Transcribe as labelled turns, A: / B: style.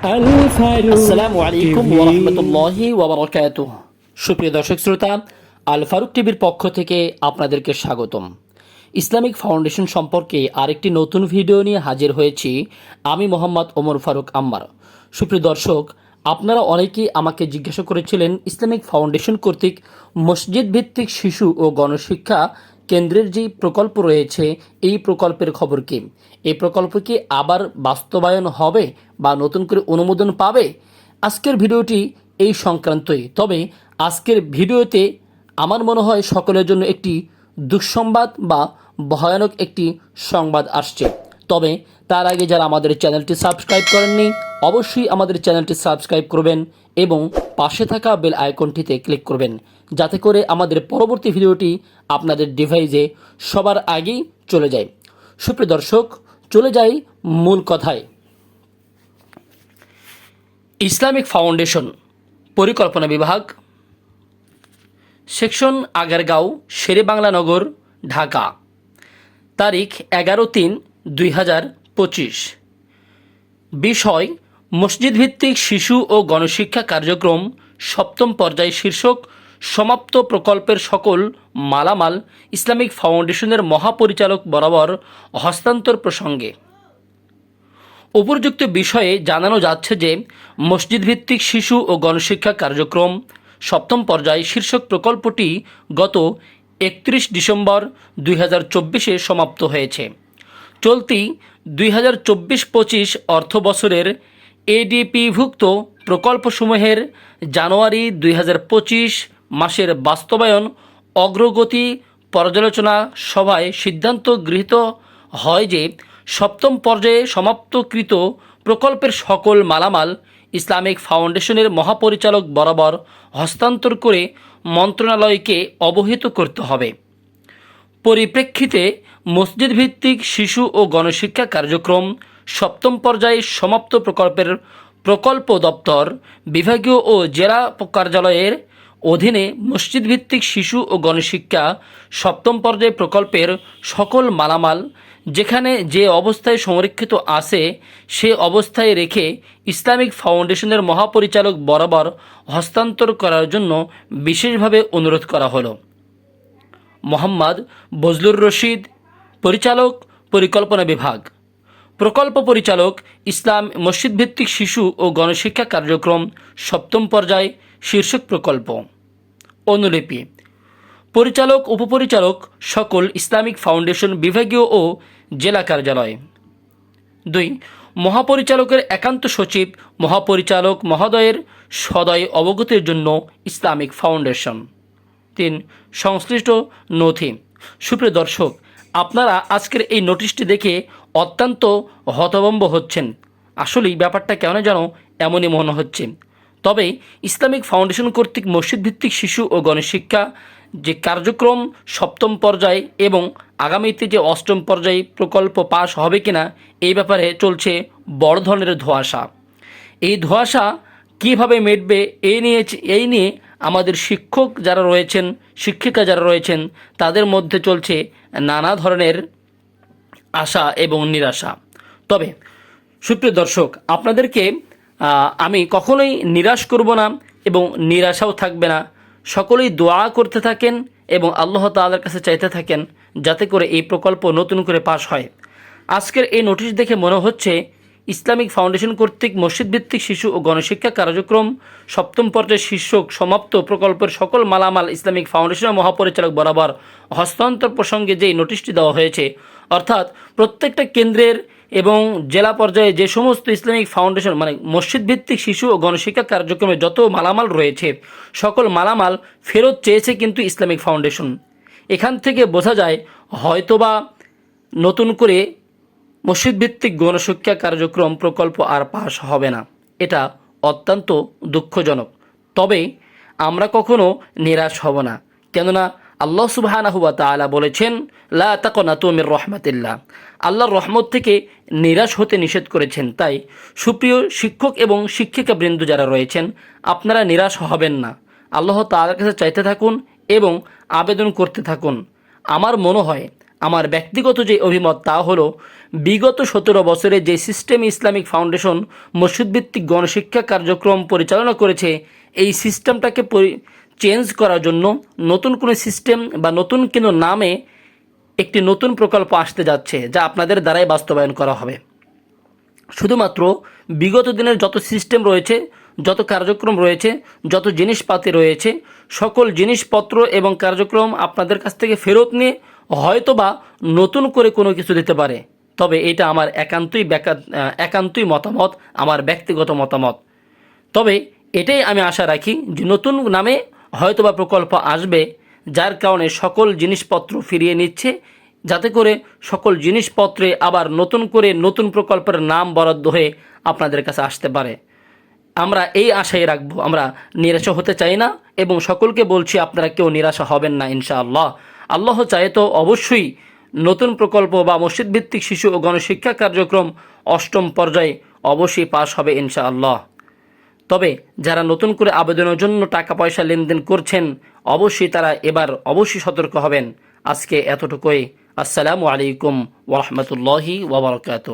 A: আসসালামু আলাইকুম ওরহমতুল্লাহি ওবরাকাতুহ সুপ্রিয় দর্শক শ্রোতা আল ফারুক টিভির পক্ষ থেকে আপনাদেরকে স্বাগতম। ইসলামিক ফাউন্ডেশন সম্পর্কে আরেকটি নতুন ভিডিও নিয়ে হাজির হয়েছি আমি মোহাম্মদ ওমর ফারুক আম্মার। সুপ্রিয় দর্শক আপনারা অনেকেই আমাকে জিজ্ঞাসা করেছিলেন ইসলামিক ফাউন্ডেশন কর্তৃক মসজিদ ভিত্তিক শিশু ও গণশিক্ষা কেন্দ্রের যে প্রকল্প রয়েছে, এই প্রকল্পের খবর কি? এই প্রকল্প কি আবার বাস্তবায়ন হবে বা নতুন করে অনুমোদন পাবে? আজকের ভিডিওটি এই সংক্রান্তই। তবে আজকের ভিডিওতে আমার মনে হয় সকলের জন্য একটি দুঃসংবাদ বা ভয়ানক একটি সংবাদ আসছে। তবে তার আগে যারা আমাদের চ্যানেলটি সাবস্ক্রাইব করেননি, অবশ্যই আমাদের চ্যানেলটি সাবস্ক্রাইব করবেন এবং পাশে থাকা বেল আইকনটিতে ক্লিক করবেন, যাতে করে আমাদের পরবর্তী ভিডিওটি আপনাদের ডিভাইসে সবার আগেই চলে যায়। সুপ্রিয় দর্শক, চলে যাই মূল কথায়। ইসলামিক ফাউন্ডেশন, পরিকল্পনা বিভাগ, সেকশন আগারগাঁও, শেরেবাংলা নগর, ঢাকা। তারিখ এগারো তিন দুই হাজার পঁচিশ। বিষয় মসজিদ ভিত্তিক শিশু ও গণশিক্ষা কার্যক্রম, সপ্তম পর্যায় শীর্ষক, সমাপ্ত প্রকল্পের সকল মালামাল ইসলামিক ফাউন্ডেশনের মহাপরিচালক বরাবর হস্তান্তর প্রসঙ্গে। উপর্যুক্ত বিষয়ে জানানো যাচ্ছে যে মসজিদ ভিত্তিক শিশু ও গণশিক্ষা কার্যক্রম, সপ্তম পর্যায় শীর্ষক প্রকল্পটি গত একত্রিশ ডিসেম্বর দুই সমাপ্ত হয়েছে। চলতি দুই হাজার চব্বিশ পঁচিশ অর্থ বছরের এডিপিভুক্ত প্রকল্পসমূহের জানুয়ারি দুই হাজার পঁচিশ মাসের বাস্তবায়ন অগ্রগতি পর্যালোচনা সভায় সিদ্ধান্ত গৃহীত হয় যে সপ্তম পর্যায়ে সমাপ্তকৃত প্রকল্পের সকল মালামাল ইসলামিক ফাউন্ডেশনের মহাপরিচালক বরাবর হস্তান্তর করে মন্ত্রণালয়কে অবহিত করতে হবে। পরিপ্রেক্ষিতে মসজিদ ভিত্তিক শিশু ও গণশিক্ষা কার্যক্রম সপ্তম পর্যায়ে সমাপ্ত প্রকল্পের প্রকল্প দপ্তর বিভাগীয় ও জেলা কার্যালয়ের অধীনে মসজিদ ভিত্তিক শিশু ও গণশিক্ষা সপ্তম পর্যায়ে প্রকল্পের সকল মালামাল যেখানে যে অবস্থায় সংরক্ষিত আছে সে অবস্থায় রেখে ইসলামিক ফাউন্ডেশনের মহাপরিচালক বরাবর হস্তান্তর করার জন্য বিশেষভাবে অনুরোধ করা হলো। মোহাম্মদ বজলুর রশিদ, পরিচালক, পরিকল্পনা বিভাগ। প্রকল্প পরিচালক, ইসলাম মসজিদ ভিত্তিক শিশু ও গণশিক্ষা কার্যক্রম, সপ্তম পর্যায়, শীর্ষক প্রকল্প। অনুলিপি। পরিচালক, উপপরিচালক সকল ইসলামিক ফাউন্ডেশন বিভাগীয় ও জেলা কার্যালয়। দুই, মহাপরিচালকের একান্ত সচিব, মহাপরিচালক মহোদয়ের সদয় অবগতির জন্য ইসলামিক ফাউন্ডেশন। তিন, সংশ্লিষ্ট নথি। সুপ্রিয় দর্শক, আপনারা আজকের এই নোটিশটি দেখে অত্যন্ত হতভম্ব হচ্ছেন। আসলেই ব্যাপারটা কেন যেন এমনই মনে হচ্ছে। তবে ইসলামিক ফাউন্ডেশন কর্তৃক মসজিদ ভিত্তিক শিশু ও গণশিক্ষা যে কার্যক্রম সপ্তম পর্যায়ে এবং আগামীতে যে অষ্টম পর্যায়ে প্রকল্প পাশ হবে কিনা এই ব্যাপারে চলছে বড় ধরনের ধোঁয়াশা। এই ধোঁয়াশা কীভাবে মেটবে এই নিয়ে এই নিয়ে আমাদের শিক্ষক যারা রয়েছেন, শিক্ষিকা যারা রয়েছেন, তাদের মধ্যে চলছে নানা ধরনের আশা এবং নিরাশা। তবে সুপ্রিয় দর্শক, আপনাদেরকে আমি কখনোই নিরাশ করব না এবং নিরাশাও থাকবে না। সকলেই দোয়া করতে থাকেন এবং আল্লাহ তাআলার কাছে চাইতে থাকেন যাতে করে এই প্রকল্প নতুন করে পাশ হয়। আজকের এই নোটিশ দেখে মনে হচ্ছে ইসলামিক ফাউন্ডেশন কর্তৃক মসজিদ ভিত্তিক শিশু ও গণশিক্ষা কার্যক্রম সপ্তম পর্যায়ের শীর্ষক সমাপ্ত প্রকল্পের সকল মালামাল ইসলামিক ফাউন্ডেশনের মহাপরিচালক বরাবর হস্তান্তর প্রসঙ্গে যেই নোটিশটি দেওয়া হয়েছে, অর্থাৎ প্রত্যেকটা কেন্দ্রের এবং জেলা পর্যায়ে যে সমস্ত ইসলামিক ফাউন্ডেশন মানে মসজিদ ভিত্তিক শিশু ও গণশিক্ষা কার্যক্রমে যত মালামাল রয়েছে, সকল মালামাল ফেরত চেয়েছে কিন্তু ইসলামিক ফাউন্ডেশন। এখান থেকে বোঝা যায় হয়তোবা নতুন করে মসজিদ ভিত্তিক গণশিক্ষা কার্যক্রম প্রকল্প আর পাশ হবে না। এটা অত্যন্ত দুঃখজনক। তবে আমরা কখনো নিরাশ হব না। কেননা আল্লাহ সুবহানাহু ওয়া তাআলা বলেছেন, লা তাকনাতু মির রহমাতিল্লাহ। আল্লাহর রহমত থেকে নিরাশ হতে নিষেধ করেছেন। তাই সুপ্রিয় শিক্ষক এবং শিক্ষিকা বৃন্দ যারা রয়েছেন, আপনারা নিরাশ হবেন না। আল্লাহ তাআলার কাছে চাইতে থাকুন এবং আবেদন করতে থাকুন। আমার মনে হয় আমার ব্যক্তিগত যে অভিমত তা হলো, বিগত সতেরো বছরে যে সিস্টেম ইসলামিক ফাউন্ডেশন মসজিদভিত্তিক গণশিক্ষা কার্যক্রম পরিচালনা করেছে, এই সিস্টেমটাকে চেঞ্জ করার জন্য নতুন কোনো সিস্টেম বা নতুন কোনো নামে একটি নতুন প্রকল্প আসতে যাচ্ছে, যা আপনাদের দ্বারাই বাস্তবায়ন করা হবে। শুধুমাত্র বিগত দিনের যত সিস্টেম রয়েছে, যত কার্যক্রম রয়েছে, যত জিনিসপাতি রয়েছে, সকল জিনিসপত্র এবং কার্যক্রম আপনাদের কাছ থেকে ফেরত নিয়ে হয়তোবা নতুন করে কোনো কিছু দিতে পারে, তবে এটা আমার একান্তই একান্তই মতামত, আমার ব্যক্তিগত মতামত। তবে এটাই আমি আশা রাখি যে নতুন নামে হয়তোবা প্রকল্প আসবে, যার কারণে সকল জিনিসপত্র ফিরিয়ে নিচ্ছে, যাতে করে সকল জিনিসপত্রে আবার নতুন করে নতুন প্রকল্পের নাম বরাদ্দ হয়ে আপনাদের কাছে আসতে পারে। আমরা এই আশাই রাখব, আমরা নিরাশা হতে চাই না এবং সকলকে বলছি, আপনারা কেউ নিরাশা হবেন না, ইনশাআল্লাহ। আল্লাহ চায় তো অবশ্যই নতুন প্রকল্প বা মসজিদ ভিত্তিক শিশু ও গণশিক্ষা কার্যক্রম অষ্টম পর্যায়ে অবশ্যই পাশ হবে ইনশা আল্লাহ তবে যারা নতুন করে আবেদনের জন্য টাকা পয়সা লেনদেন করছেন, অবশ্যই তারা এবার অবশ্যই সতর্ক হবেন। আজকে এতটুকুই। আসসালামু আলাইকুম ওরহমতুল্লাহি ওবরকাত